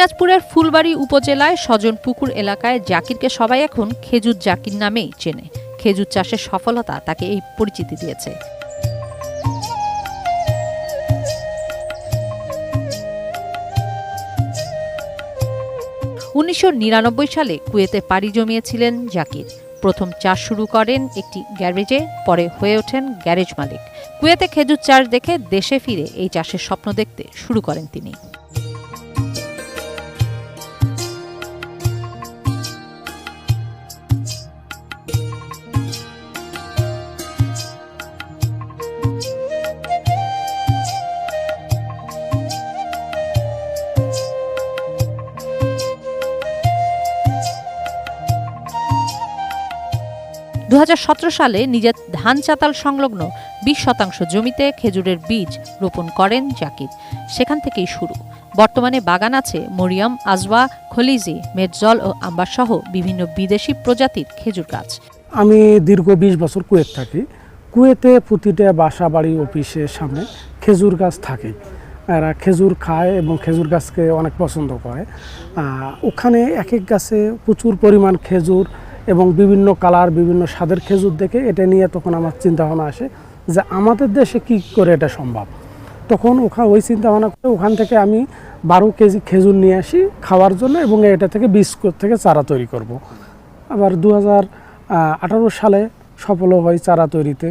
দিনাজপুরের ফুলবাড়ী উপজেলায় সজনপুকুর এলাকায় জাকিরকে সবাই এখন খেজুর জাকির নামেই চেনে। খেজুর চাষের সফলতা তাকে এই পরিচিতি দিয়েছে। উনিশশো নিরানব্বই সালে কুয়েতে পাড়ি জমিয়েছিলেন জাকির। প্রথম চাষ শুরু করেন একটি গ্যারেজে, পরে হয়ে ওঠেন গ্যারেজ মালিক। কুয়েতে খেজুর চাষ দেখে দেশে ফিরে এই চাষের স্বপ্ন দেখতে শুরু করেন তিনি। দু হাজার সতেরো সালে নিজের ধান চাতাল সংলগ্ন বিশ শতাংশ জমিতে খেজুরের বীজ রোপণ করেন জাকির। সেখান থেকেই শুরু। বর্তমানে বাগান আছে মরিয়ম, আজওয়া, খলিজি, মেটজল ও আম্বার সহ বিভিন্ন বিদেশি প্রজাতির খেজুর গাছ। আমি দীর্ঘ বিশ বছর কুয়েত থাকি। কুয়েতে প্রতিটা বাসা বাড়ি অফিসের সামনে খেজুর গাছ থাকে। এরা খেজুর খায় এবং খেজুর গাছকে অনেক পছন্দ করে। ওখানে এক এক গাছে প্রচুর পরিমাণ খেজুর এবং বিভিন্ন কালার, বিভিন্ন স্বাদের খেজুর দেখে এটা নিয়ে তখন আমার চিন্তা ভাবনা আসে যে আমাদের দেশে কি করে এটা সম্ভব? তখন ওখানে ওই চিন্তা ভাবনা করে ওখান থেকে আমি বারো কেজি খেজুর নিয়ে আসি খাওয়ার জন্য এবং এটা থেকে বীজ থেকে চারা তৈরি করব। আবার দু আঠারো সালে সফল হয় চারা তৈরিতে।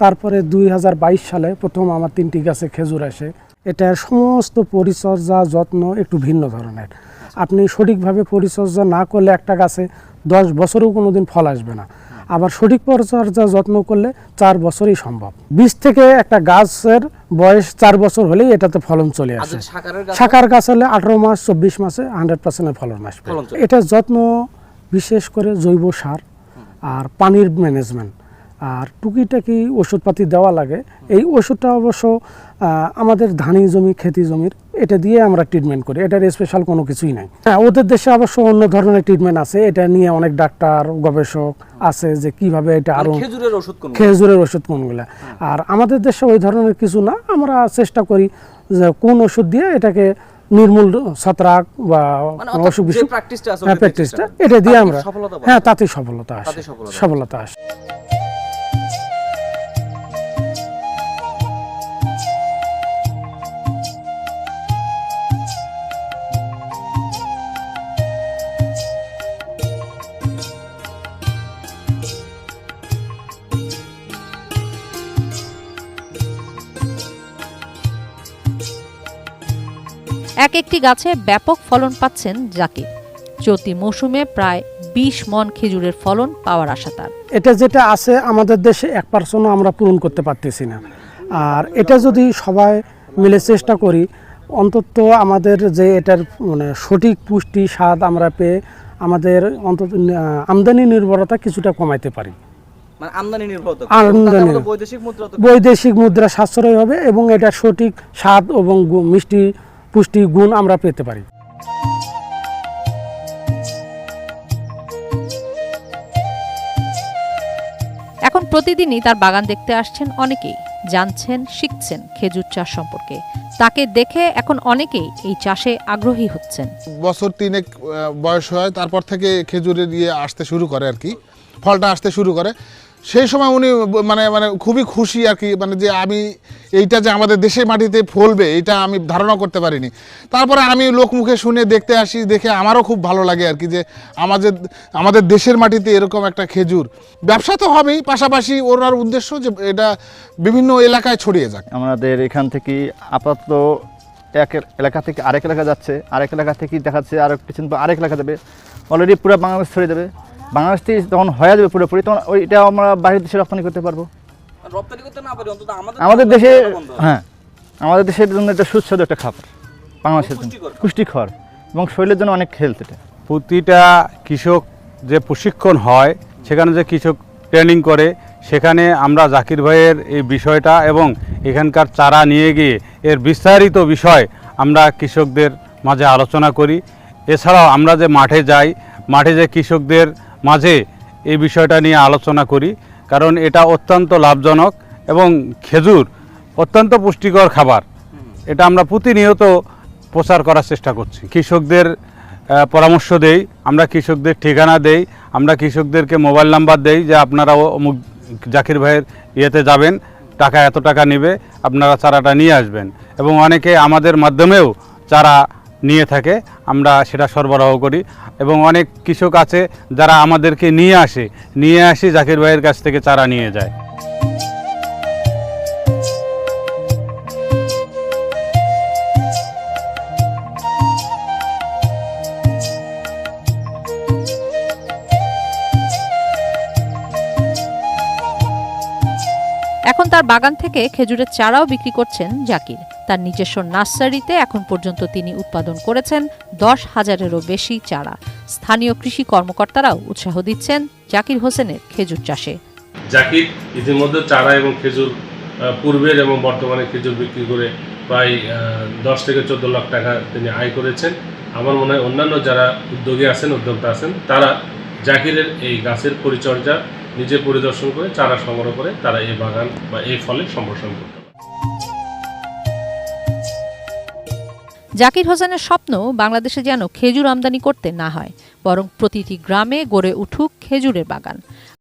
তারপরে দুই হাজার বাইশ সালে প্রথম আমার তিনটি গাছে খেজুর আসে। এটার সমস্ত পরিচর্যা, যত্ন একটু ভিন্ন ধরনের। আপনি সঠিকভাবে পরিচর্যা না করলে একটা গাছে দশ বছরেও কোনো দিন ফল আসবে না। আবার সঠিক পরিচর্যা যত্ন করলে চার বছরই সম্ভব। বীজ থেকে একটা গাছের বয়স চার বছর হলেই এটাতে ফলন চলে আসে। শাকার গাছ হলে আঠারো মাস চব্বিশ মাসে হান্ড্রেড পার্সেন্টের ফলন আসবে। এটা যত্ন বিশেষ করে জৈব সার আর পানির ম্যানেজমেন্ট আর টুকিটাকি ওষুধপাতি দেওয়া লাগে। এই ওষুধটা অবশ্য আমাদের ধানি জমি খেতি জমির এটা দিয়ে আমরা ট্রিটমেন্ট করি। এটার স্পেশাল কোনো কিছুই নাই। হ্যাঁ ওদের দেশে অবশ্য অন্য ধরনের ট্রিটমেন্ট আছে। এটা নিয়ে অনেক ডাক্তার গবেষক আছে যে কীভাবে এটা আরও খেজুরের ওষুধ কোন খেজুরের ওষুধ কোনগুলা। আর আমাদের দেশে ওই ধরনের কিছু না। আমরা চেষ্টা করি যে কোন ওষুধ দিয়ে এটাকে নির্মূল ছত্রাক বা মানে অসুখ বিসুখ প্র্যাকটিসটা আছে হ্যাঁ প্র্যাকটিসটা এটা দিয়ে আমরা হ্যাঁ তাতে সফলতা আসে। সফলতা আসে। এক একটি গাছে ব্যাপক ফলন পাচ্ছেন জাকির। চলতি মৌসুমে প্রায় বিশ মন খেজুরের ফলন পাওয়ার আশা তার। এটা যেটা আছে আমাদের দেশে এক পার্সেন্টও আমরা পূরণ করতে পারতেছি না। আর এটা যদি সবাই মিলে চেষ্টা করি অন্তত আমাদের যে এটার মানে সঠিক পুষ্টি স্বাদ আমরা পেয়ে আমাদের অন্তত আমদানি নির্ভরতা কিছুটা কমাইতে পারি। মানে বৈদেশিক মুদ্রা সাশ্রয় হবে এবং এটা সঠিক স্বাদ এবং মিষ্টি পুষ্টি গুণ আমরা পেতে পারি। এখন প্রতিদিনই তার বাগান দেখতে আসছেন অনেকেই। জানছেন শিখছেন খেজুর চাষ সম্পর্কে। তাকে দেখে এখন অনেকেই এই চাষে আগ্রহী হচ্ছেন। বছর তিনেক বয়স হয় তারপর থেকে খেজুরের ইয়ে আসতে শুরু করে আর কি। ফলটা আসতে শুরু করে। সেই সময় উনি মানে মানে খুবই খুশি আর কি মানে যে আমি, এইটা যে আমাদের দেশের মাটিতে ফলবে এটা আমি ধারণা করতে পারিনি। তারপরে আমি লোকমুখে শুনে দেখতে আসি, দেখে আমারও খুব ভালো লাগে আর কি যে আমাদের আমাদের দেশের মাটিতে এরকম একটা খেজুর। ব্যবসা তো হবেই, পাশাপাশি ওনার উদ্দেশ্য যে এটা বিভিন্ন এলাকায় ছড়িয়ে যাক। আমাদের এখান থেকে আপাতত এক এলাকা থেকে আরেক এলাকা যাচ্ছে, আরেক এলাকা থেকে দেখাচ্ছে, আরেক পিছন আরেক এলাকা যাবে। অলরেডি পুরো বাংলাদেশ ছড়িয়ে যাবে। বাংলাদেশ থেকে যখন হয়ে যাবে পুরোপুরি তখন ওইটা আমরা বাইরের দেশে রপ্তানি করতে পারব। রপ্তানি করতে না পারি অন্তত আমাদের আমাদের দেশে হ্যাঁ আমাদের দেশের জন্য একটা সুস্বাদু একটা খাবার বাংলাদেশের জন্য। পুষ্টিকর পুষ্টিকর এবং শরীরের জন্য অনেক হেলথ এটা। প্রতিটা কৃষক যে প্রশিক্ষণ হয় সেখানে যে কৃষক ট্রেনিং করে সেখানে আমরা জাকির ভাইয়ের এই বিষয়টা এবং এখানকার চারা নিয়ে গিয়ে এর বিস্তারিত বিষয় আমরা কৃষকদের মাঝে আলোচনা করি। এছাড়াও আমরা যে মাঠে যাই মাঠে যে কৃষকদের মাঝে এই বিষয়টা নিয়ে আলোচনা করি, কারণ এটা অত্যন্ত লাভজনক এবং খেজুর অত্যন্ত পুষ্টিকর খাবার। এটা আমরা প্রতিনিয়ত প্রচার করার চেষ্টা করছি। কৃষকদের পরামর্শ দেই, আমরা কৃষকদের ঠিকানা দেই, আমরা কৃষকদেরকে মোবাইল নাম্বার দেই যে আপনারা অমুক জাকির ভাইয়ের ইয়েতে যাবেন, টাকা এত টাকা নেবে, আপনারা চারাটা নিয়ে আসবেন। এবং অনেকে আমাদের মাধ্যমেও চারা নিয়ে থাকে। আমরা সেটা সরবরাহ করি। এবং অনেক কৃষক আছে যারা আমাদেরকে নিয়ে আসে। নিয়ে আসি জাকির ভাইয়ের কাছ থেকে চারা নিয়ে যায়। তার বাগান থেকে খেজুরের চারাও বিক্রি করছেন জাকির। তার নিজস্ব নার্সারিতে এখন পর্যন্ত তিনি উৎপাদন করেছেন দশ হাজারেরও বেশি চারা। স্থানীয় কৃষি কর্মকর্তারাও উৎসাহ দিচ্ছেন জাকির হোসেনের খেজুর চাষে। জাকির ইতিমধ্যে চারা এবং খেজুর পূর্বের এবং বর্তমানে খেজুর বিক্রি করে প্রায় দশ থেকে চোদ্দ লাখ টাকা তিনি আয় করেছেন। আমার মনে হয় অন্যান্য যারা উদ্যোগী আছেন, উদ্যোক্তা আছেন, তারা জাকিরের এই গাছের পরিচর্যা নিজে পরিদর্শন করে, চারা সংগ্রহ করে তারা এই বাগান বা এই ফলে সম্প্রসারণ করতে জাকির হোসেনের স্বপ্ন বাংলাদেশে যেন খেজুর আমদানি করতে না হয়, বরং প্রতিটি গ্রামে গড়ে উঠুক খেজুরের বাগান।